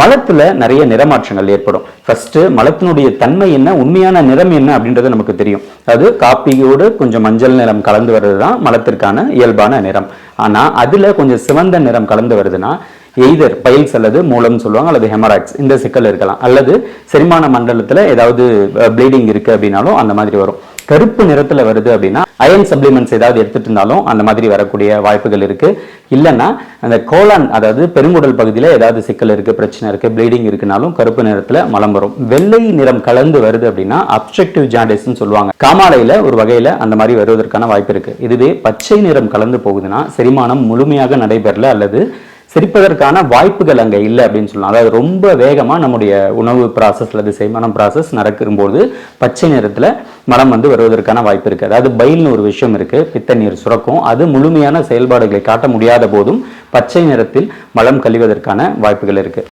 மலத்துல நிறைய நிறமாற்றங்கள் ஏற்படும். ஃபர்ஸ்ட் மலத்தினுடைய தன்மை என்ன? உண்மையான நிறம் என்ன அப்படின்றது நமக்கு தெரியும். அது காப்பியோடு கொஞ்சம் மஞ்சள் நிறம் கலந்து வர்றது தான் மலத்திற்கான இயல்பான நிறம். ஆனா அதுல கொஞ்சம் சிவந்த நிறம் கலந்து வருதுன்னா எய்தர் பைல்ஸ் அல்லது மூலம் சொல்லுவாங்க அல்லது ஹெமராய்ட்ஸ் இந்த சிக்கல் இருக்கலாம். அல்லது செரிமான மண்டலத்துல ஏதாவது ப்ளீடிங் இருக்கு அப்படின்னாலும் அந்த மாதிரி வரும். கருப்பு நிறத்துல வருது அப்படின்னா அயன் சப்ளிமெண்ட்ஸ் ஏதாவது எடுத்துட்டு இருந்தாலும் அந்த மாதிரி வரக்கூடிய வாய்ப்புகள் இருக்கு. இல்லைன்னா அந்த கோலான் அதாவது பெருங்குடல் பகுதியில் ஏதாவது சிக்கல் இருக்கு பிரச்சனை இருக்கு ப்ளீடிங் இருக்குனாலும் கருப்பு நிறத்துல மலம் வரும். வெள்ளை நிறம் கலந்து வருது அப்படின்னா அப்செக்டிவ் ஜாண்டிஸ்ன்னு சொல்லுவாங்க. காமாலையில ஒரு வகையில அந்த மாதிரி வருவதற்கான வாய்ப்பு இருக்கு. இதுவே பச்சை நிறம் கலந்து போகுதுன்னா செரிமானம் முழுமையாக நடைபெறல அல்லது சிரிப்பதற்கான வாய்ப்புகள் அங்கே இல்லை அப்படின்னு சொல்லலாம். அதாவது ரொம்ப வேகமாக நம்முடைய உணவு ப்ராசஸ் அல்லது செரிமானம் ப்ராசஸ் நடக்கும்போது பச்சை நிறத்தில் மலம் வந்து வருவதற்கான வாய்ப்பு இருக்குது அதாவது பயில்னு ஒரு விஷயம் இருக்குது பித்த நீர் சுரக்கும். அது முழுமையான செயல்பாடுகளை காட்ட முடியாத போதும் பச்சை நிறத்தில் மலம் கழிவதற்கான வாய்ப்புகள் இருக்குது